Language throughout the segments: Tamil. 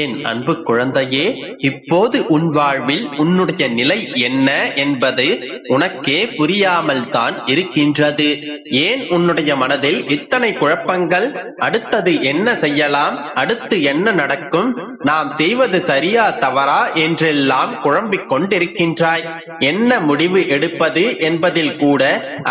என் அன்பு குழந்தையே இப்போது உன் வாழ்வில் உன்னுடைய நிலை என்ன என்பது உனக்கே புரியாமல் தான் இருக்கின்றது. ஏன் உன்னுடைய மனதில் இத்தனை குழப்பங்கள்? அடுத்தது என்ன செய்யலாம்? அடுத்து என்ன நடக்கும்? நாம் செய்வது சரியா தவறா என்றெல்லாம் குழம்பிக் கொண்டிருக்கின்றாய். என்ன முடிவு எடுப்பது என்பதில் கூட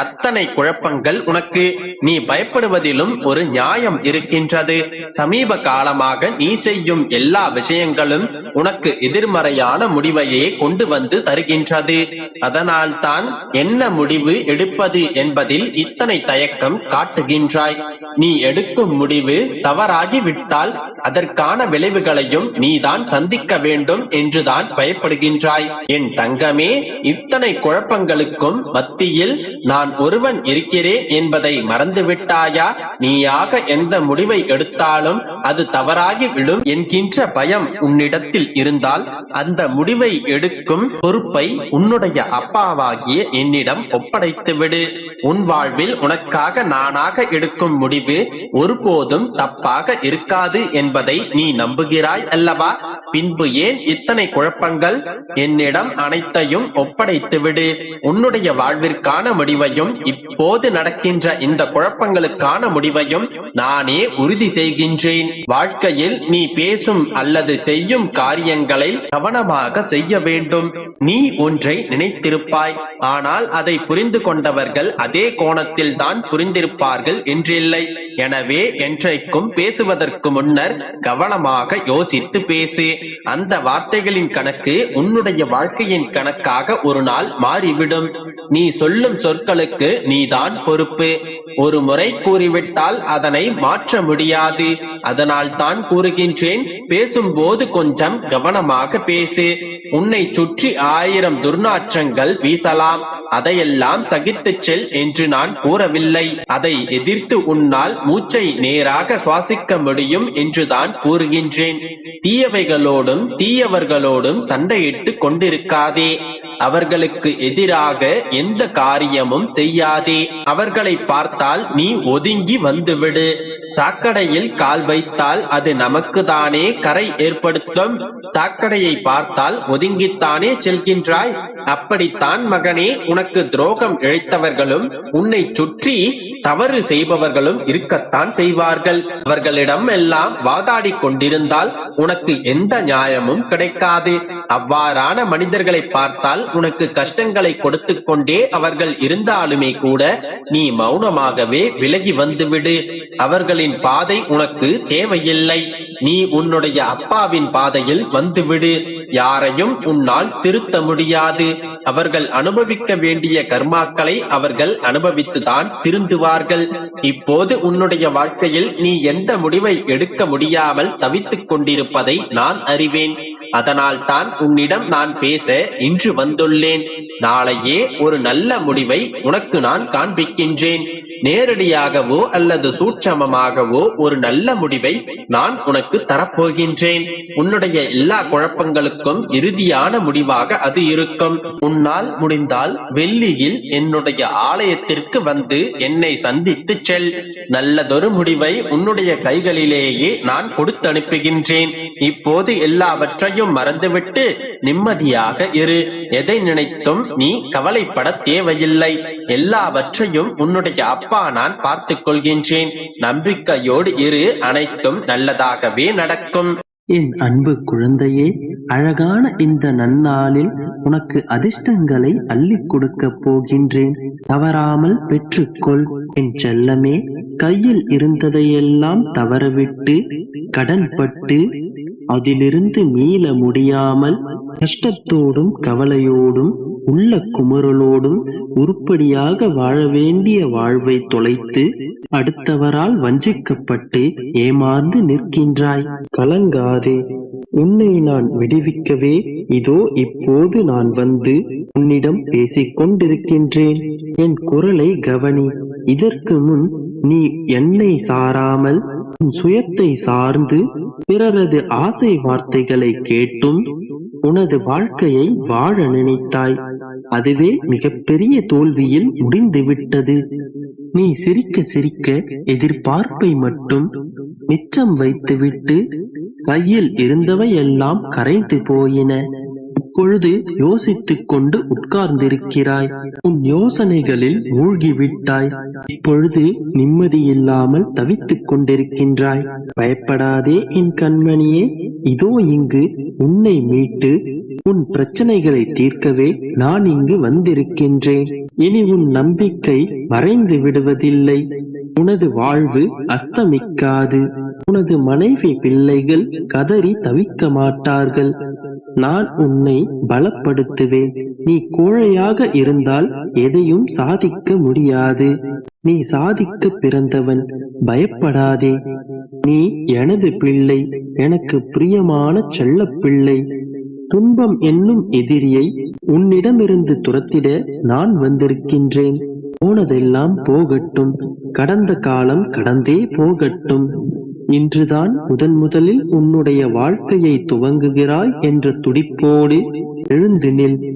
அத்தனை குழப்பங்கள் உனக்கு. நீ பயப்படுவதிலும் ஒரு நியாயம் இருக்கின்றது. சமீப காலமாக நீ செய்யும் எல்லா விஷயங்களும் உனக்கு எதிர்மறையான முடிவையே கொண்டு வந்து தருகின்றது. அதனால் தான் என்ன முடிவு எடுப்பது என்பதில் இத்தனை தயக்கம் காட்டுகின்றாய். நீ எடுக்கும் முடிவு தவறாகிவிட்டால் அதற்கான விளைவுகளையும் நீதான் சந்திக்க வேண்டும் என்றுதான் பயப்படுகின்றாய். என் தங்கமே இத்தனை குழப்பங்களுக்கும் மத்தியில் நான் ஒருவன் இருக்கிறேன் என்பதை மறந்துவிட்டாயா? நீயாக எந்த முடிவை எடுத்தாலும் அது தவறாகி விடும் என்கின்ற என்ற பயம் உன்னிடத்தில் இருந்தால் அந்த முடிவை எடுக்கும் பொறுப்பை உன்னுடைய அப்பாவாகிய என்னிடம் ஒப்படைத்துவிடு. உன் வாழ்வில் உனக்காக நானாக எடுக்கும் முடிவு ஒருபோதும் தப்பாக இருக்காது என்பதை நீ நம்புகிறாய் அல்லவா? பின்பு ஏன் இத்தனை குழப்பங்கள்? என்னிடம் அனைத்தையும் ஒப்படைத்துவிடு. உன்னுடைய வாழ்விற்கான முடிவையும் இப்போது நடக்கின்ற இந்த குழப்பங்களுக்கான முடிவையும் நானே உறுதி செய்கின்றேன். வாழ்க்கையில் நீ பேசும் அல்லது செய்யும் காரியங்களை கவனமாக செய்ய வேண்டும். நீ ஒன்றை நினைத்திருப்பாய். ஆனால் அதை புரிந்து கொண்டவர்கள் அதே கோணத்தில் தான் புரிந்திருப்பார்கள் என்றில்லை. எனவே என்றைக்கும் பேசுவதற்கு முன்னர் கவனமாக யோசித்து பேசு. அந்த வார்த்தைகளின் கணக்கு உன்னுடைய வாழ்க்கையின் கணக்காக ஒரு நாள் மாறிவிடும். நீ சொல்லும் சொற்களுக்கு நீதான் பொறுப்பு. ஒரு முறை கூறிவிட்டால் அதனை மாற்ற முடியாது. அதனால் தான் கூறுகின்றேன் பேசும்போது கொஞ்சம் கவனமாக பேசு. உன்னை சுற்றி ஆயிரம் துர்நாற்றங்கள் வீசலாம். அதையெல்லாம் சகித்து செல் என்று நான் கூறவில்லை. அதை எதிர்த்து உன்னால் மூச்சை நேராக சுவாசிக்க முடியும் என்றுதான் கூறுகின்றேன். தீயவைகளோடும் தீயவர்களோடும் சண்டையிட்டு கொண்டிருக்காதே. அவர்களுக்கு எதிராக எந்த காரியமும் செய்யாதே. அவர்களை பார்த்தால் நீ ஒதுங்கி வந்துவிடு. சாக்கடையில் கால் வைத்தால் அது நமக்கு தானே கரை ஏற்படுத்தும். சாக்கடையை பார்த்தால் ஒதுங்கித்தானே செல்கின்றாய். அப்படித்தான் மகனே உனக்கு துரோகம் இழைத்தவர்களும் உன்னை சுற்றி தவறு செய்பவர்களும் இருக்கத்தான் செய்வார்கள். அவர்களிடம் எல்லாம் வாதாடி கொண்டிருந்தால் உனக்கு எந்த நியாயமும் கிடைக்காது. அவ்வாறான மனிதர்களை பார்த்தால் உனக்கு கஷ்டங்களை கொடுத்து கொண்டே அவர்கள் இருந்தாலுமே கூட நீ மௌனமாகவே விலகி வந்துவிடு. அவர்களின் பாதை உனக்கு தேவையில்லை. நீ உன்னுடைய அப்பாவின் பாதையில் வந்துவிடு. யாரையும் உன்னால் திருத்த முடியாது. அவர்கள் அனுபவிக்க வேண்டிய கர்மாக்களை அவர்கள் அனுபவித்துதான் திருந்துவார்கள். இப்போது உன்னுடைய வாழ்க்கையில் நீ எந்த முடிவை எடுக்க முடியாமல் தவித்துக் கொண்டிருப்பதை நான் அறிவேன். அதனால் தான் உன்னிடம் நான் பேச இன்று வந்துள்ளேன். நாளையே ஒரு நல்ல முடிவை உனக்கு நான் காண்பிக்கின்றேன். நேரடியாகவோ அல்லது சூட்சமமாகவோ ஒரு நல்ல முடிவை நான் உனக்கு தரப்போகின்றேன். உன்னுடைய எல்லா குழப்பங்களுக்கும் இறுதியான முடிவாக அது இருக்கும். உன்னால் முடிந்தால் வெள்ளியில் என்னுடைய ஆலயத்திற்கு வந்து என்னை சந்தித்து செல். நல்லதொரு முடிவை உன்னுடைய கைகளிலேயே நான் கொடுத்து அனுப்புகின்றேன் இப்போது எல்லாவற்றையும் மறந்துவிட்டு நிம்மதியாக இரு. எதை நினைத்தும் நீ கவலைப்பட தேவையில்லை. எல்லாவற்றையும் உன்னுடைய அப்பா நான் பார்த்துக் கொள்கின்றேன். நம்பிக்கையோடு இரு அனைத்தும் நல்லதாகவே நடக்கும். என் அன்பு குழந்தையே அழகான இந்த நன்னாளில் உனக்கு அதிர்ஷ்டங்களை அள்ளிக் கொடுக்க போகின்றேன். தவறாமல் பெற்றுக்கொள். என் செல்லமே கையில் இருந்ததையெல்லாம் தவறவிட்டு கடன்பட்டு அதிலிருந்து மீள முடியாமல் கஷ்டத்தோடும் கவலையோடும் உள்ள குமுறலோடும் உருப்படியாக வாழ வேண்டிய வாழ்வை தொலைத்து அடுத்தவரால் வஞ்சிக்கப்பட்டு ஏமாந்து நிற்கின்றாய். கலங்காதே உன்னை நான் விடுவிக்கவே இதோ இப்போது நான் வந்து உன்னிடம் பேசிக் கொண்டிருக்கின்றேன் என் குரலை கவனி இதற்கு முன் நீ என்னை சாராமல் சுயத்தை சார்ந்து பிறரது ஆசை வார்த்தைகளை கேட்டும் உனது வாழ்க்கையை வாழ நினைத்தாய். அதுவே மிகப்பெரிய தோல்வியில் முடிந்துவிட்டது. நீ சிரிக்க சிரிக்க எதிர்பார்ப்பை மட்டும் மிச்சம் வைத்துவிட்டு கையில் இருந்தவை எல்லாம் கரைந்து போயின. இப்பொழுது யோசித்துக் கொண்டு உட்கார்ந்திருக்கிறாய். உன் யோசனைகளில் மூழ்கிவிட்டாய். இப்பொழுது நிம்மதியில்லாமல் தவித்துக் கொண்டிருக்கின்றாய் பயப்படாதே என் கண்மணியே. இதோ இங்கு உன்னை மீட்டு உன் பிரச்சனைகளை தீர்க்கவே நான் இங்கு வந்திருக்கின்றேன். இனி உன் நம்பிக்கை மறைந்து விடுவதில்லை. உனது வாழ்வு அஸ்தமிக்காது. உனது மனைவி பிள்ளைகள் கதறி தவிக்க மாட்டார்கள் நான் உன்னை பலப்படுத்துவேன். நீ கோழையாக இருந்தால் எதையும் சாதிக்க முடியாது. நீ சாதிக்க பிறந்தவன் பயப்படாதே. நீ எனது பிள்ளை எனக்கு பிரியமான செல்லப் பிள்ளை. துன்பம் என்னும் எதிரியை உன்னிடமிருந்து துரத்திட நான் வந்திருக்கின்றேன். போனதெல்லாம் போகட்டும். கடந்த காலம் கடந்தே போகட்டும். இன்றுதான் முதன் முதலில் உன்னுடைய வாழ்க்கையை துவங்குகிறாய் என்ற துடிப்போடு எழுந்து நில்.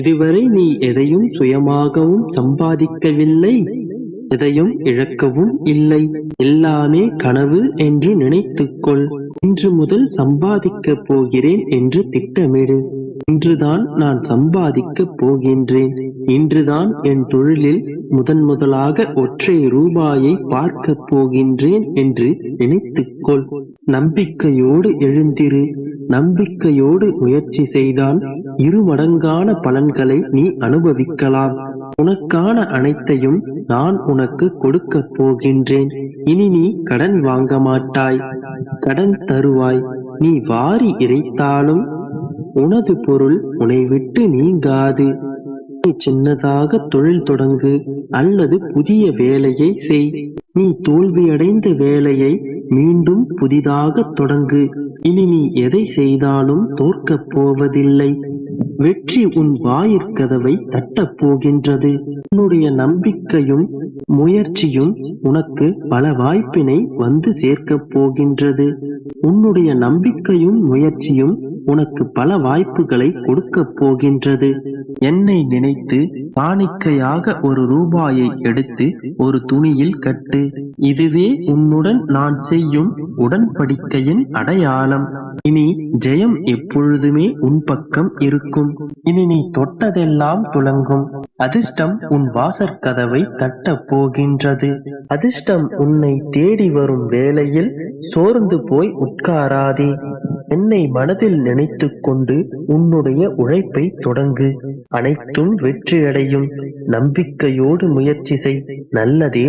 இதுவரை நீ எதையும் சுயமாகவும் சம்பாதிக்கவில்லை எதையும் இழக்கவும் இல்லை. எல்லாமே கனவு என்று நினைத்துக்கொள். இன்று முதல் சம்பாதிக்கப் போகிறேன் என்று திட்டமிடு. இன்றுதான் நான் சம்பாதிக்கப் போகின்றேன். இன்றுதான் என் தொழிலில் முதன் முதலாக ஒற்றை ரூபாயை பார்க்கப் போகின்றேன் என்று நினைத்துக்கொள். நம்பிக்கையோடு எழுந்திரு. நம்பிக்கையோடு முயற்சி செய்தால் இருமடங்கான பலன்களை நீ அனுபவிக்கலாம். உனக்கான அனைத்தையும் நான் உனக்கு கொடுக்கப் போகின்றேன். இனி நீ கடன் வாங்க மாட்டாய். கடன் தருவாய். நீ வாரி இறைத்தாலும் உனது பொருள் உனை விட்டு நீங்காது. நீ சின்னதாக தொழில் தொடங்கு. அல்லது புதிய வேலையை செய். நீ தோல்வியடைந்த வேலையை மீண்டும் புதிதாக தொடங்கு. இனி நீ எதை செய்தாலும் தோற்கப் போவதில்லை. வெற்றி உன் வாயிற்கதவை தட்டப் போகின்றது. உன்னுடைய நம்பிக்கையும் முயற்சியும் உனக்கு பல வாய்ப்பினை வந்து சேர்க்கப் போகின்றது. உன்னுடைய நம்பிக்கையும் முயற்சியும் உனக்கு பல வாய்ப்புகளை கொடுக்கப் போகின்றது. என்னை நினைத்து காணிக்கையாக ஒரு ரூபாயை எடுத்து ஒரு துணியில் கட்டு. இதுவே உன்னுடன் நான் செய்யும் உடன்படிக்கையின் அடையாளம். இனி ஜெயம் எப்பொழுதுமே உன் பக்கம் இருக்கும். இனி நீ தொட்டதெல்லாம் துலங்கும் அதிர்ஷ்டம் உன் வாசற்கதவை தட்ட போகின்றது. அதிர்ஷ்டம் உன்னை தேடி வரும் வேளையில் சோர்ந்து போய் உட்காராதே. என்னை மனதில் நினைத்து கொண்டு உன்னுடைய உழைப்பை தொடங்கு. அனைத்தும் வெற்றியடையும். நம்பிக்கையோடு முயற்சி செய். நல்லதே